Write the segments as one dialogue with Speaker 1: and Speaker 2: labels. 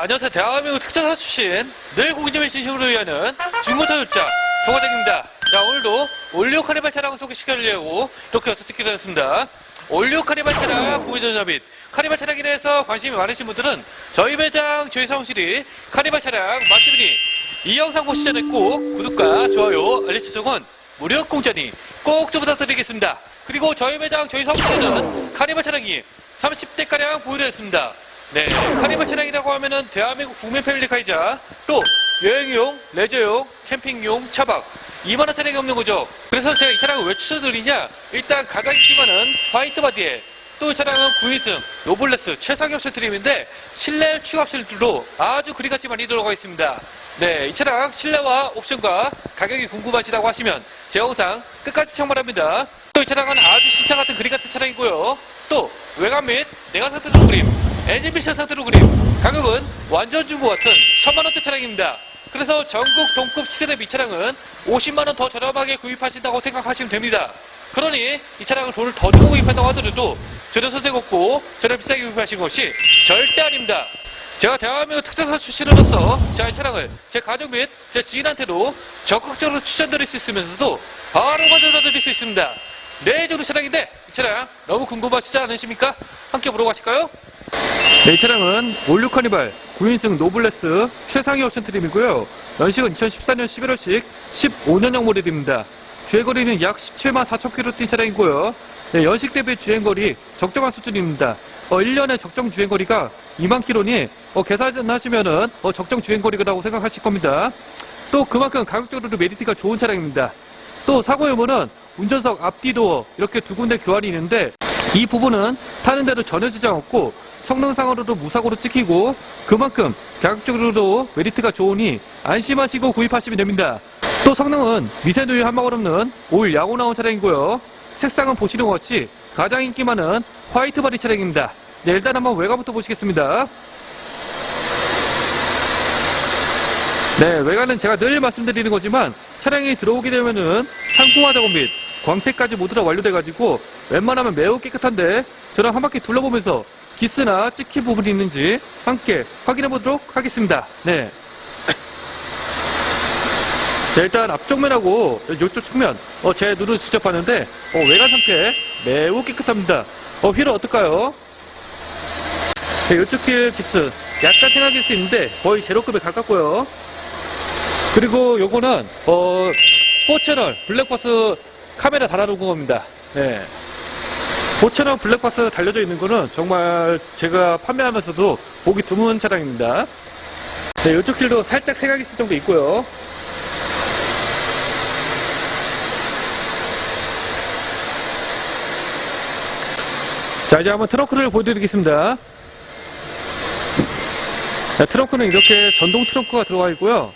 Speaker 1: 자, 안녕하세요. 대한민국 특전사 출신 늘 고객님의 진심으로 위하는 중고차 조자 조과장입니다. 자, 오늘도 올리오 카니발 차량 소개시켜드리려고 이렇게 찍게 되었습니다. 올리오 카니발 차량 구매전자 및 카니발 차량에 대해서 관심이 많으신 분들은 저희 매장, 저희 사무실이 카니발 차량 맛집이니 이 영상 보시기 전에 꼭 구독과 좋아요, 알림 설정은 무료 공짜니 꼭 좀 부탁드리겠습니다. 그리고 저희 매장, 저희 사무실에는 카니발 차량이 30대가량 보유되어 있습니다. 네, 카니발 차량이라고 하면은 대한민국 국민 패밀리카이자 또 여행용, 레저용, 캠핑용, 차박 이만한 차량이 없는 거죠. 그래서 제가 이 차량을 왜 추천드리냐? 일단 가장 인기 많은 화이트 바디에 또 이 차량은 9인승 노블레스 최상위 옵션 트림인데 실내 추가 옵션들로 아주 그리같이 많이 들어가 있습니다. 네, 이 차량 실내와 옵션과 가격이 궁금하시다고 하시면 제 영상 끝까지 시청 바랍니다. 또 이 차량은 아주 신차 같은 그림 같은 차량이고요. 또 외관 및 내관 상태로 그림, 엔진 미션 상태로 그림, 가격은 완전 중고 같은 천만 원대 차량입니다. 그래서 전국 동급 시세대 이 차량은 50만 원 더 저렴하게 구입하신다고 생각하시면 됩니다. 그러니 이 차량을 돈을 더 주고 구입한다고 하더라도 전혀 선생 없고 전혀 비싸게 구입하시는 것이 절대 아닙니다. 제가 대한민국 특전사 출신으로서 제가 이 차량을 제 가족 및 제 지인한테도 적극적으로 추천드릴 수 있으면서도 바로 가져다 드릴 수 있습니다. 네, 정도 차량인데 이 차량 너무 궁금하시지 않으십니까? 함께 보러 가실까요? 네, 이 차량은 올류 카니발 9인승 노블레스 최상위 옵션 트림이고요. 연식은 2014년 11월식 15년형 모델입니다. 주행거리는 약 17만 4천 킬로 뛴 차량이고요. 네, 연식 대비 주행거리 적정한 수준입니다. 어, 1년에 적정 주행거리가 2만 킬로니 어, 계산하시면은 어, 적정 주행거리라고 생각하실 겁니다. 또 그만큼 가격적으로도 메리트가 좋은 차량입니다. 또 사고 유무는 운전석 앞뒤도 이렇게 두 군데 교환이 있는데 이 부분은 타는 대로 전혀 지장 없고 성능상으로도 무사고로 찍히고 그만큼 가격적으로도 메리트가 좋으니 안심하시고 구입하시면 됩니다. 또 성능은 미세누유 한 방울 없는 올 야구 나온 차량이고요. 색상은 보시는 것 같이 가장 인기 많은 화이트 바디 차량입니다. 네, 일단 한번 외관부터 보시겠습니다. 네, 외관은 제가 늘 말씀드리는 거지만 차량이 들어오게 되면은 상품화 작업 및 광택까지 모두 다 완료돼가지고 웬만하면 매우 깨끗한데 저랑 한 바퀴 둘러보면서 기스나 찍힌 부분이 있는지 함께 확인해 보도록 하겠습니다. 네. 네, 일단 앞쪽면하고 이쪽 측면 어, 제 눈으로 직접 봤는데 어, 외관 상태 매우 깨끗합니다. 어, 휠은 어떨까요? 네, 이쪽 휠 기스 약간 생각일 수 있는데 거의 제로급에 가깝고요. 그리고 요거는 어 4채널 블랙박스 카메라 달아놓은 겁니다. 네. 4채널 블랙박스 달려져 있는 거는 정말 제가 판매하면서도 보기 드문 차량입니다. 네, 이쪽 휠도 살짝 생각이 있을 정도 있고요. 자, 이제 한번 트렁크를 보여드리겠습니다. 네, 트렁크는 이렇게 전동 트렁크가 들어가 있고요.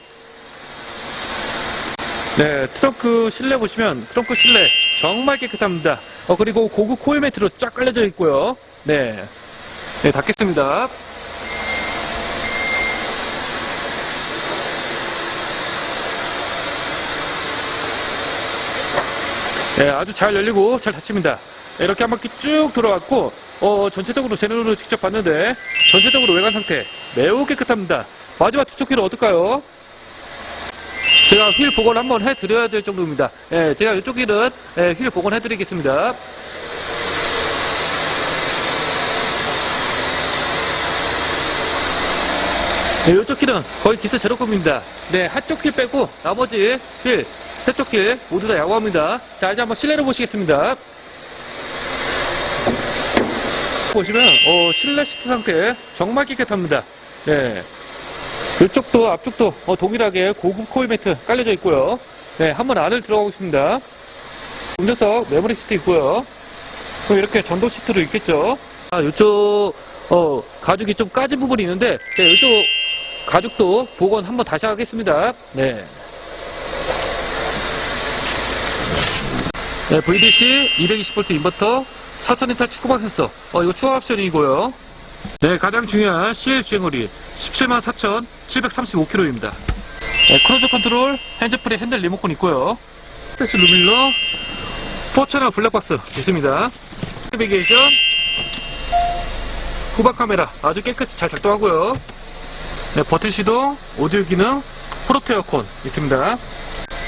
Speaker 1: 네, 트렁크 실내 보시면 트렁크 실내 정말 깨끗합니다. 어, 그리고 고급 코일 매트로 쫙 깔려져 있고요. 네. 네, 닫겠습니다. 네, 아주 잘 열리고 잘 닫힙니다. 네, 이렇게 한 바퀴 쭉 돌아왔고, 어, 전체적으로 제 눈으로 직접 봤는데, 전체적으로 외관 상태 매우 깨끗합니다. 마지막 투척 휠은 어떨까요? 제가 휠 복원 한번 해드려야 될 정도입니다. 예, 제가 이쪽 휠은 예, 휠 복원해드리겠습니다. 네, 이쪽 휠은 거의 기스 제로급입니다. 네, 한쪽 휠 빼고 나머지 휠, 세쪽 휠 모두 다 야구합니다. 자, 이제 한번 실내를 보시겠습니다. 보시면 어, 실내 시트 상태 정말 깨끗합니다. 네. 이쪽도 앞쪽도 어, 동일하게 고급 코일 매트 깔려져 있고요. 네, 한번 안을 들어가고 있습니다. 운전석 메모리 시트 있고요. 그럼 이렇게 전동 시트로 있겠죠. 아, 이쪽 어, 가죽이 좀 까진 부분이 있는데 제가 이쪽 가죽도 복원 한번 다시 하겠습니다. 네. 네, VDC 220V 인버터 차선이탈 축구방 센서 어, 이거 추가 옵션이고요. 네, 가장 중요한 CL 주행거리 17만 4,735km입니다. 네, 크루즈 컨트롤, 핸즈프리 핸들 리모컨 있고요. 패스 루밀러, 포처널 블랙박스 있습니다. 내비게이션, 후방 카메라 아주 깨끗이 잘 작동하고요. 네, 버튼 시동, 오디오 기능, 프로트 에어컨 있습니다.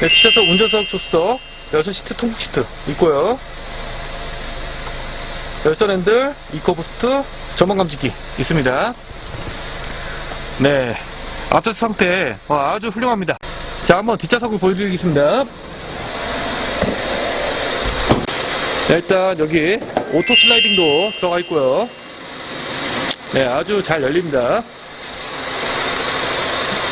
Speaker 1: 네, 뒷좌석 운전석 조수석, 6시트 통풍 시트 있고요. 열선 핸들, 이코 부스트, 전원 감지기 있습니다. 네, 앞좌석 상태 어, 아주 훌륭합니다. 자, 한번 뒷좌석을 보여드리겠습니다. 네, 일단 여기 오토 슬라이딩도 들어가 있고요. 네, 아주 잘 열립니다.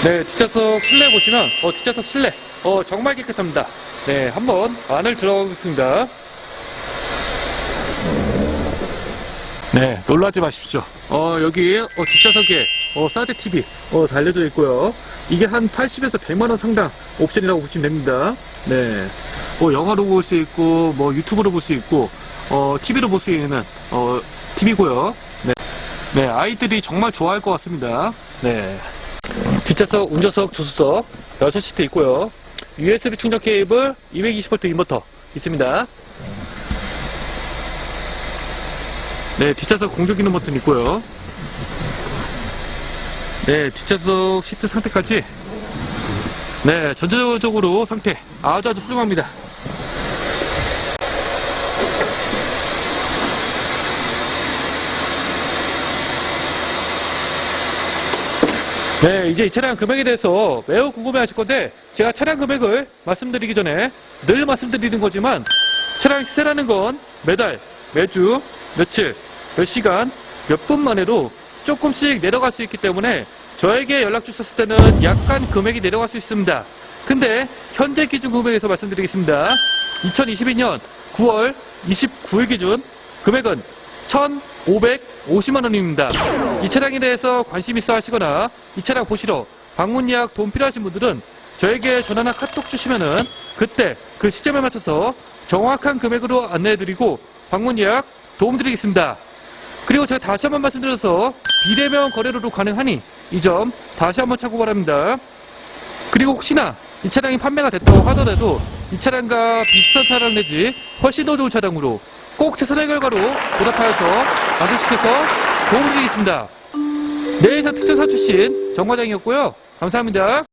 Speaker 1: 네, 뒷좌석 실내 보시면, 어, 뒷좌석 실내, 어, 정말 깨끗합니다. 네, 한번 안을 들어가겠습니다. 네, 놀라지 마십시오. 어, 여기, 어, 뒷좌석에, 어, 사제 TV, 어, 달려져 있고요. 이게 한 80에서 100만 원 상당 옵션이라고 보시면 됩니다. 네. 뭐, 영화로 볼 수 있고, 뭐, 유튜브로 볼 수 있고, 어, TV로 볼 수 있는, 어, TV고요. 네. 네, 아이들이 정말 좋아할 것 같습니다. 네. 뒷좌석, 운전석, 조수석 6시트 있고요. USB 충전 케이블 220V 인버터 있습니다. 네, 뒷좌석 공조 기능 버튼 있고요. 네, 뒷좌석 시트 상태까지 네, 전체적으로 상태 아주 아주 훌륭합니다. 네, 이제 이 차량 금액에 대해서 매우 궁금해 하실 건데, 제가 차량 금액을 말씀드리기 전에 늘 말씀드리는 거지만, 차량 시세라는 건 매달, 매주, 며칠, 몇 시간, 몇 분 만에도 조금씩 내려갈 수 있기 때문에 저에게 연락 주셨을 때는 약간 금액이 내려갈 수 있습니다. 근데 현재 기준 금액에서 말씀드리겠습니다. 2022년 9월 29일 기준 금액은 1,550만 원입니다. 이 차량에 대해서 관심 있어 하시거나 이 차량 보시러 방문 예약 도움 필요하신 분들은 저에게 전화나 카톡 주시면은 그때 그 시점에 맞춰서 정확한 금액으로 안내해드리고 방문 예약 도움드리겠습니다. 그리고 제가 다시 한번 말씀드려서 비대면 거래로도 가능하니 이 점 다시 한번 참고 바랍니다. 그리고 혹시나 이 차량이 판매가 됐다고 하더라도 이 차량과 비슷한 차량 내지 훨씬 더 좋은 차량으로 꼭 최선의 결과로 보답하여서 만족시켜서 도움드리겠습니다. 내에서 특전사 출신 정 과장이었고요. 감사합니다.